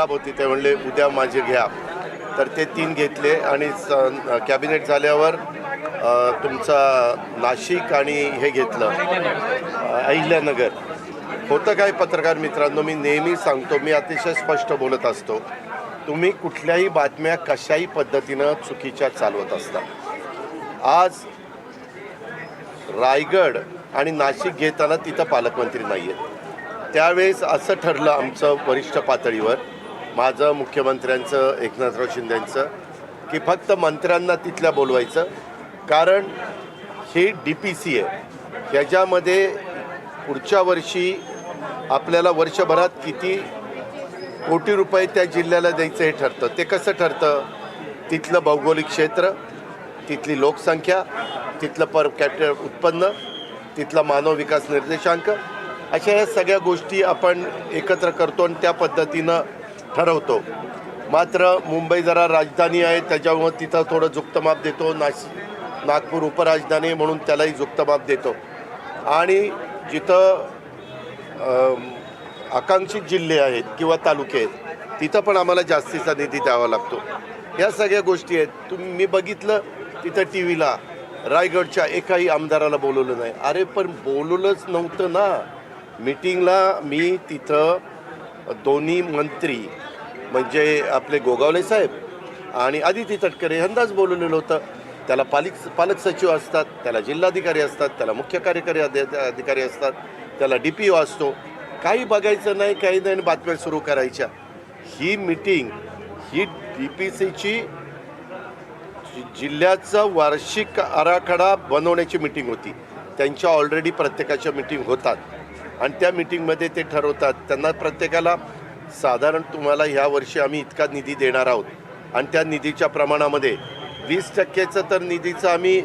खराब होती ते म्हणले उद्या माझे घ्या. तर ते तीन घेतले आणि कॅबिनेट झाल्यावर तुमचा नाशिक आणि हे घेतलं अहिल्यानगर. होतं काय पत्रकार मित्रांनो? मी नेहमी सांगतो मी अतिशय स्पष्ट बोलत असतो. तुम्ही कुठल्याही बातम्या कशाही पद्धतीनं चुकीच्या चालवत असता. आज रायगड आणि नाशिक घेताना तिथं पालकमंत्री नाही आहेत त्यावेळेस असं ठरलं आमचं वरिष्ठ पातळीवर माझं मुख्यमंत्र्यांचं एकनाथराव शिंदेंचं की फक्त मंत्र्यांना तिथल्या बोलवायचं. कारण ही डी पी सी आहे. ह्याच्यामध्ये पुढच्या वर्षी आपल्याला वर्षभरात किती कोटी रुपये त्या जिल्ह्याला द्यायचं हे ठरतं. ते कसं ठरतं? तिथलं भौगोलिक क्षेत्र तिथली लोकसंख्या तिथलं पर कॅपिटल उत्पन्न तिथला मानव विकास निर्देशांक. अशा या सगळ्या गोष्टी आपण एकत्र करतो आणि त्या पद्धतीनं ठरवतो. मात्र मुंबई जरा राजधानी आहे त्याच्यामुळं तिथं थोडं जुक्तमाप देतो. नाशिक नागपूर उपराजधानी म्हणून त्यालाही जुक्तमाप देतो. आणि जिथं आकांक्षित जिल्हे आहेत किंवा तालुके आहेत तिथं पण आम्हाला जास्तीचा निधी द्यावा लागतो. ह्या सगळ्या गोष्टी आहेत. तुम्ही मी बघितलं तिथं टी व्हीला रायगडच्या एकाही आमदाराला बोलवलं नाही. अरे पण बोलवलंच नव्हतं ना. मीटिंगला मी तिथं दोन्ही मंत्री म्हणजे आपले गोगावले साहेब आणि आदिती तटकरे अंदाज बोलवलेलं होतं. त्याला पालिक पालक सचिव असतात त्याला जिल्हाधिकारी असतात त्याला मुख्य कार्यकारी अधिकारी असतात त्याला डी पी ओ असतो. काही बघायचं नाही काही नाही बातम्या सुरू करायच्या. ही मीटिंग ही डी पी सीची जिल्ह्याचा वार्षिक आराखडा बनवण्याची मीटिंग होती. त्यांच्या ऑलरेडी प्रत्येकाच्या मीटिंग होतात. आणि त्या मीटिंगमध्ये ते ठरवतात. त्यांना प्रत्येकाला साधारण तुम्हाला ह्या वर्षी आम्ही इतका निधी देणार आहोत. आणि त्या निधीच्या प्रमाणामध्ये वीस टक्क्याचं तर निधीचं आम्ही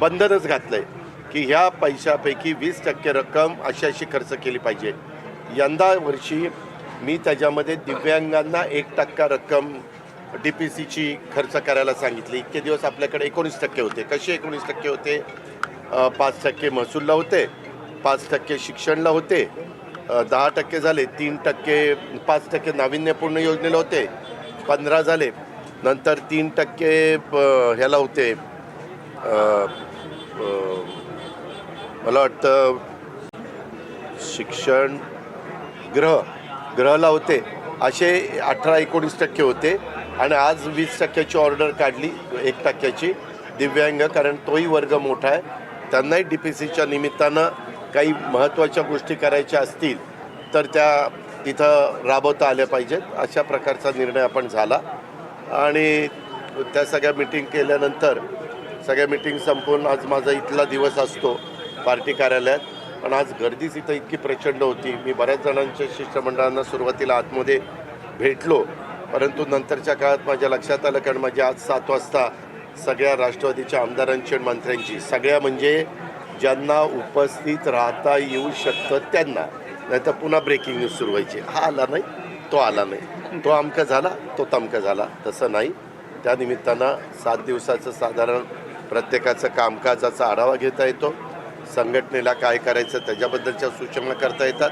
बंधनच घातलं आहे की ह्या पैशापैकी वीस टक्के रक्कम अशी अशी खर्च केली पाहिजे. यंदा वर्षी मी त्याच्यामध्ये दिव्यांगांना एक टक्का रक्कम डी पी सीची खर्च करायला सांगितली. इतके दिवस आपल्याकडे एकोणीस टक्के होते. कसे एकोणीस टक्के होते? पाच टक्के महसूलला होते पाच टक्के शिक्षणला होते दहा टक्के झाले तीन टक्के पाच टक्के नाविन्यपूर्ण योजनेला होते पंधरा झाले नंतर तीन टक्के प- ह्याला होते मला वाटतं शिक्षण ग्रह ग्रहला होते असे अठरा एकोणीस टक्के होते आणि आज वीस टक्क्याची ऑर्डर काढली एक टक्क्याची दिव्यांग कारण तोही वर्ग मोठा आहे त्यांनाही डी पी सीच्या निमित्तानं काही महत्त्वाच्या गोष्टी करायच्या असतील तर त्या तिथं राबवता आल्या पाहिजेत. अशा प्रकारचा निर्णय आपण झाला. आणि त्या सगळ्या मिटिंग केल्यानंतर सगळ्या मिटिंग संपून आज माझा इथला दिवस असतो पार्टी कार्यालयात. पण आज गर्दीच इथं इतकी प्रचंड होती. मी बऱ्याच जणांच्या शिष्टमंडळांना सुरुवातीला आतमध्ये भेटलो. परंतु नंतरच्या काळात माझ्या लक्षात आलं कारण माझी आज सात वाजता सगळ्या राष्ट्रवादीच्या आमदारांची आणि मंत्र्यांची. सगळ्या म्हणजे ज्यांना उपस्थित राहता येऊ शकतं त्यांना. नाही तर पुन्हा ब्रेकिंग न्यूज सुरू व्हायची. हा आला नाही तो आला नाही. तो अमका झाला तो तमका झाला. तसं नाही. त्या निमित्तानं सात दिवसाचं साधारण प्रत्येकाचं कामकाजाचा आढावा घेता येतो. संघटनेला काय करायचं त्याच्याबद्दलच्या सूचना करता येतात.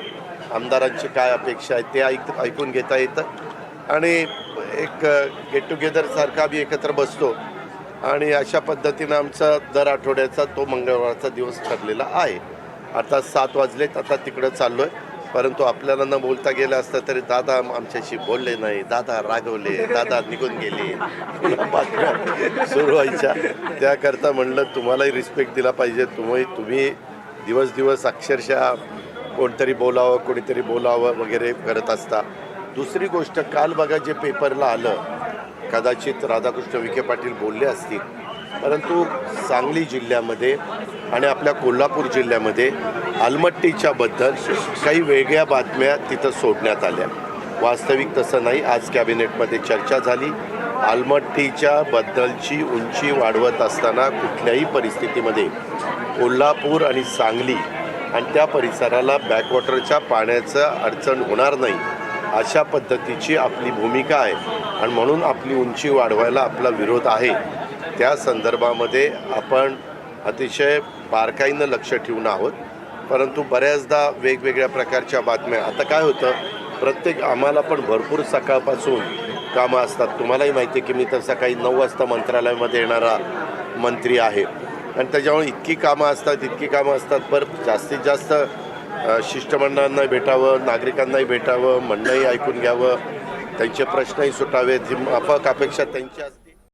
आमदारांची काय अपेक्षा आहे ते ऐक ऐकून घेता येतं. आणि एक गेट टुगेदरसारखा आम्ही एकत्र बसतो. आणि अशा पद्धतीनं आमचा दर आठवड्याचा तो मंगळवारचा दिवस ठरलेला आहे. आता सात वाजलेत आता तिकडं चाललो आहे परंतु आपल्याला न बोलता गेलं असतं तरी दादा आमच्याशी बोलले नाही. दादा रागवले दादा निघून गेले. सुरू व्हायच्या. त्याकरता म्हणलं तुम्हालाही रिस्पेक्ट दिला पाहिजे. तुम्ही तुम्ही दिवस दिवस अक्षरशः कोणतरी बोलावं कोणीतरी बोलावं वगैरे करत असता. दुसरी गोष्ट काल बघा जे पेपरला आलं कदाचित राधाकृष्ण विखे पाटील बोलले असतील. परंतु सांगली जिल्ह्यामध्ये आणि आपल्या कोल्हापूर जिल्ह्यामध्ये आलमट्टीच्याबद्दल काही वेगळ्या बातम्या तिथं सोडण्यात आल्या. वास्तविक तसं नाही. आज कॅबिनेटमध्ये चर्चा झाली. आलमट्टीच्या बद्दलची उंची वाढवत असताना कुठल्याही परिस्थितीमध्ये कोल्हापूर आणि सांगली आणि त्या परिसराला बॅकवॉटरच्या पाण्याचं अडचण होणार नाही अशा पद्धतीची आपली भूमिका आहे. आणि म्हणून आपली उंची वाढवायला आपला विरोध आहे. त्या संदर्भामध्ये आपण अतिशय बारकाईनं लक्ष ठेवून आहोत. परंतु बऱ्याचदा वेगवेगळ्या प्रकारच्या बातम्या. आता काय होतं? प्रत्येक आम्हाला पण भरपूर सकाळपासून कामं असतात. तुम्हालाही माहिती आहे की मी तर सकाळी नऊ वाजता मंत्रालयामध्ये येणारा मंत्री आहे. आणि त्याच्यामुळे इतकी कामं असतात इतकी कामं असतात. पर जास्तीत जास्त शिष्टमंडळांना भेटावं नागरिकांनाही भेटावं म्हणणंही ऐकून घ्यावं. त्यांचे प्रश्नही सुटावेत. जी माफक अपेक्षा त्यांच्या